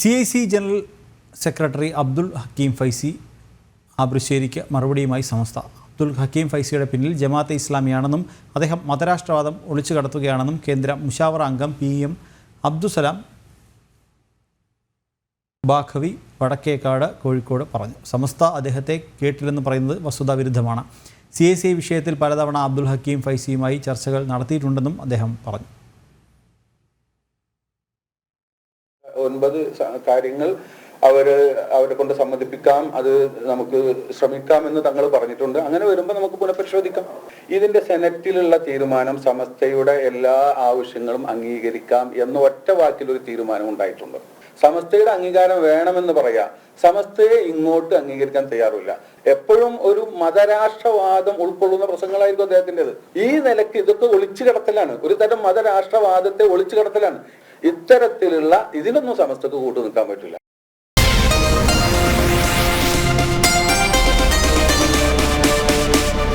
C I C general secretary Abdul Hakeem Faizy ആബ്രുശ്ശേരിക്ക് മറുപടിയുമായി സമസ്ത. അബ്ദുൾ ഹക്കീം ഫൈസിയുടെ പിന്നിൽ ജമാഅത്തെ ഇസ്ലാമിയാണെന്നും അദ്ദേഹം മതരാഷ്ട്രവാദം ഒളിച്ചു കടത്തുകയാണെന്നും കേന്ദ്ര മുഷാവറ അംഗം പി എം അബ്ദുസലാം ബാഖവി വടക്കേക്കാട് കോഴിക്കോട് പറഞ്ഞു. സമസ്ത അദ്ദേഹത്തെ കേട്ടില്ലെന്ന് പറയുന്നത് വസ്തുതാവിരുദ്ധമാണ് സി ഐ സി വിഷയത്തിൽ പലതവണ അബ്ദുൾ ഹക്കീം ഫൈസിയുമായി ചർച്ചകൾ നടത്തിയിട്ടുണ്ടെന്നും അദ്ദേഹം പറഞ്ഞു. ഒൻപത് കാര്യങ്ങൾ അവർ അവരെ കൊണ്ട് സമ്മതിപ്പിക്കാം അത് നമുക്ക് ശ്രമിക്കാം എന്ന് തങ്ങൾ പറഞ്ഞിട്ടുണ്ട്. അങ്ങനെ വരുമ്പോൾ നമുക്ക് പുനഃപരിശോധിക്കാം. ഇതിന്റെ സെനറ്റിലുള്ള തീരുമാനം സമസ്തയുടെ എല്ലാ ആവശ്യങ്ങളും അംഗീകരിക്കാം എന്ന ഒറ്റ വാക്കിൽ ഒരു തീരുമാനം ഉണ്ടായിട്ടുണ്ട്. സമസ്തയുടെ അംഗീകാരം വേണമെന്ന് പറയാ. സമസ്തയെ ഇങ്ങോട്ട് അംഗീകരിക്കാൻ തയ്യാറില്ല എപ്പോഴും ഒരു മതരാഷ്ട്രവാദം ഉൾക്കൊള്ളുന്ന പ്രസംഗങ്ങളായിരിക്കും അദ്ദേഹത്തിന്റെത്. ഈ നിലയ്ക്ക് ഇതൊക്കെ ഒളിച്ചു കിടത്തലാണ്. ഒരു തരം മതരാഷ്ട്രവാദത്തെ ഒളിച്ചു കിടത്തലാണ്. ഇത്തരത്തിലുള്ള ഇതിനൊന്നും സമസ്തക്ക് കൂട്ടു നിൽക്കാൻ പറ്റില്ല.